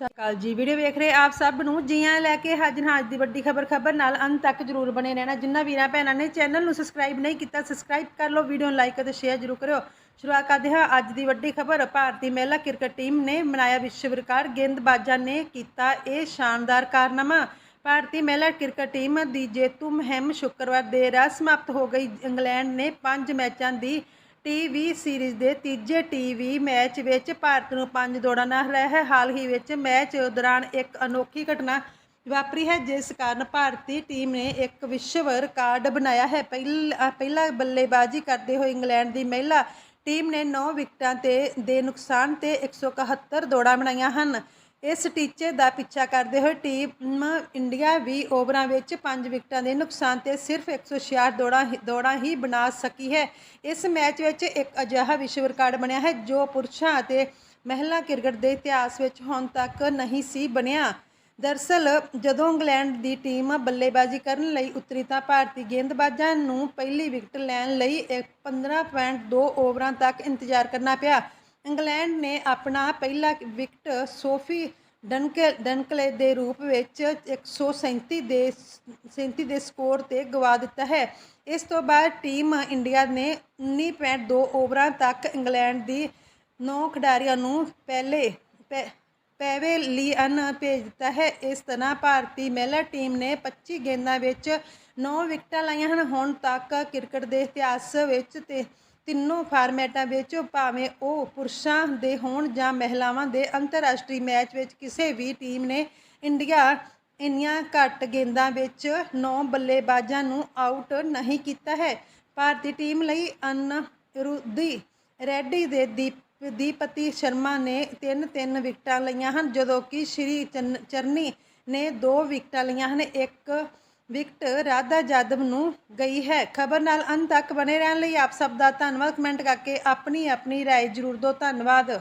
ਸਤਿ ਸ਼੍ਰੀ ਅਕਾਲ ਜੀ, ਵੀਡੀਓ ਵੇਖ ਰਹੇ ਆਪ ਸਭ ਨੂੰ? ਜੀਆਂ ਲੈ ਕੇ ਹਾਜ਼ਰ ਹਾਂ ਅੱਜ ਦੀ ਵੱਡੀ ਖਬਰ ਖਬਰ ਨਾਲ ਅੰਤ ਤੱਕ ਜਰੂਰ ਬਣੇ ਰਹਿਣਾ। ਜਿੰਨਾ ਵੀਰਾਂ ਭੈਣਾਂ ਨੇ ਚੈਨਲ ਨੂੰ ਸਬਸਕ੍ਰਾਈਬ ਨਹੀਂ ਕੀਤਾ, ਸਬਸਕ੍ਰਾਈਬ ਕਰ ਲਓ, ਵੀਡੀਓ ਨੂੰ ਲਾਈਕ ਅਤੇ ਸ਼ੇਅਰ ਜਰੂਰ ਕਰਿਓ। ਸ਼ੁਰੂਆਤ ਕਰਦੇ ਹਾਂ ਅੱਜ ਦੀ ਵੱਡੀ ਖਬਰ। ਭਾਰਤੀ ਮਹਿਲਾ ਕ੍ਰਿਕਟ ਟੀਮ ਨੇ ਮਨਾਇਆ ਵਿਸ਼ਵ ਰਿਕਾਰਡ। ਗੇਂਦਬਾਜ਼ਾਂ ਨੇ ਕੀਤਾ ਇਹ ਸ਼ਾਨਦਾਰ ਕਾਰਨਾਮਾ। ਭਾਰਤੀ ਮਹਿਲਾ ਕ੍ਰਿਕਟ ਟੀਮ ਦੀ ਜੇਤੂ ਮੁਹਿੰਮ ਸ਼ੁੱਕਰਵਾਰ ਦੇਰ ਰਾਤ ਸਮਾਪਤ ਹੋ ਗਈ। ਇੰਗਲੈਂਡ ਨੇ 5 ਮੈਚਾਂ ਦੀ ਟੀ20 ਸੀਰੀਜ਼ ਦੇ ਤੀਜੇ ਟੀਵੀ ਮੈਚ ਵਿੱਚ ਭਾਰਤ ਨੂੰ ਪੰਜ ਦੌੜਾਂ ਨਾਲ ਹਰਾਇਆ ਹੈ ਹਾਲ ਹੀ ਵਿੱਚ ਮੈਚ ਦੌਰਾਨ ਇੱਕ ਅਨੋਖੀ ਘਟਨਾ ਵਾਪਰੀ ਹੈ, ਜਿਸ ਕਾਰਨ ਭਾਰਤੀ ਟੀਮ ਨੇ ਇੱਕ ਵਿਸ਼ਵ ਰਿਕਾਰਡ ਬਣਾਇਆ ਹੈ। ਪਹਿਲਾ ਪਹਿਲਾ ਬੱਲੇਬਾਜ਼ੀ ਕਰਦੇ ਹੋਏ ਇੰਗਲੈਂਡ ਦੀ ਮਹਿਲਾ ਟੀਮ ਨੇ 9 ਵਿਕਟਾਂ ਤੇ, ਦੇ ਨੁਕਸਾਨ ਤੇ 171 ਦੌੜਾਂ ਬਣਾਈਆਂ ਹਨ। ਇਸ ਟੀਚੇ ਦਾ ਪਿੱਛਾ ਕਰਦੇ ਹੋਏ ਟੀਮ ਇੰਡੀਆ 20 ਓਵਰਾਂ ਵਿੱਚ 5 ਵਿਕਟਾਂ ਦੇ ਨੁਕਸਾਨ ਤੇ ਸਿਰਫ 166 ਦੌੜਾਂ ਹੀ- ਦੌੜਾਂ ਹੀ ਬਣਾ ਸਕੀ ਹੈ। ਇਸ ਮੈਚ ਵਿੱਚ ਇੱਕ ਅਜਿਹਾ ਵਿਸ਼ਵ ਰਿਕਾਰਡ ਬਣਿਆ ਹੈ ਜੋ ਪੁਰਸ਼ਾਂ ਅਤੇ ਮਹਿਲਾ ਕ੍ਰਿਕਟ ਦੇ ਇਤਿਹਾਸ ਵਿੱਚ ਹੁਣ ਤੱਕ ਨਹੀਂ ਸੀ ਬਣਿਆ। ਦਰਸਲ, ਜਦੋਂ ਇੰਗਲੈਂਡ ਦੀ ਟੀਮ ਬੱਲੇਬਾਜ਼ੀ ਕਰਨ ਲਈ ਉਤਰੀ ਤਾਂ ਭਾਰਤੀ ਗੇਂਦਬਾਜ਼ਾਂ ਨੂੰ ਪਹਿਲੀ ਵਿਕਟ ਲੈਣ ਲਈ ਇੱਕ 15.2 ਓਵਰਾਂ ਤੱਕ ਇੰਤਜ਼ਾਰ ਕਰਨਾ ਪਿਆ। ਇੰਗਲੈਂਡ ਨੇ ਆਪਣਾ ਪਹਿਲਾ ਵਿਕਟ ਸੋਫੀ ਡਨਕੇ, ਡਨਕਲੇ ਦੇ ਰੂਪ ਵਿੱਚ 137 ਦੇ 37 ਦੇ ਸਕੋਰ ਤੇ ਗਵਾ ਦਿੱਤਾ ਹੈ। ਇਸ ਤੋਂ ਬਾਅਦ ਟੀਮ ਇੰਡੀਆ ਨੇ 19.2 ਓਵਰਾਂ ਤੱਕ ਇੰਗਲੈਂਡ ਦੀ 9 ਖਿਡਾਰੀਆਂ ਨੂੰ ਪਹਿਲੇ, ਪੈ- ਪੈਵੇਲੀਅਨ ਭੇਜ ਦਿੱਤਾ ਹੈ। ਇਸ ਤਰ੍ਹਾਂ ਭਾਰਤੀ ਮਹਿਲਾ ਟੀਮ ਨੇ 25 ਗੇਂਦਾਂ ਵਿੱਚ 9 ਵਿਕਟਾਂ ਲਾਈਆਂ ਹਨ। ਹੁਣ ਤੱਕ ਕ੍ਰਿਕਟ ਦੇ ਇਤਿਹਾਸ ਵਿੱਚ ਤੇ ਤਿੰਨੋਂ ਫਾਰਮੈਟਾਂ ਵਿੱਚ ਭਾਵੇਂ ਉਹ ਪੁਰਸ਼ਾਂ ਦੇ ਹੋਣ ਜਾਂ ਮਹਿਲਾਵਾਂ ਦੇ ਅੰਤਰਰਾਸ਼ਟਰੀ ਮੈਚ ਵਿੱਚ ਕਿਸੇ ਵੀ ਟੀਮ ਨੇ ਇੰਡੀਆ ਇੰਨੀਆਂ ਘੱਟ ਗੇਂਦਾਂ ਵਿੱਚ 9 ਬੱਲੇਬਾਜ਼ਾਂ ਨੂੰ ਆਊਟ ਨਹੀਂ ਕੀਤਾ ਹੈ। ਭਾਰਤੀ ਟੀਮ ਲਈ ਅਨਰੁੱਧੀ ਰੈਡੀ ਦੇ ਦੀਪ ਦੀਪਤੀ ਸ਼ਰਮਾ ਨੇ ਤਿੰਨ ਤਿੰਨ ਵਿਕਟਾਂ ਲਈਆਂ ਹਨ, ਜਦੋਂ ਕਿ ਸ਼੍ਰੀ ਚੰਨ- ਚਰਨੀ ਨੇ ਦੋ ਵਿਕਟਾਂ ਲਈਆਂ ਹਨ, ਇੱਕ ਵਿਕਟ ਰਾਧਾ ਜਾਦਵ ਨੂੰ ਗਈ ਹੈ ਖਬਰ ਨਾਲ ਅੰਤ ਤੱਕ ਬਨੇ ਰਹਿਣ ਲਈ ਆਪ ਸਭ ਦਾ ਧੰਨਵਾਦ ਕਮੈਂਟ ਕਰਕੇ ਆਪਣੀ ਆਪਣੀ رائے ਜ਼ਰੂਰ ਦਿਓ ਧੰਨਵਾਦ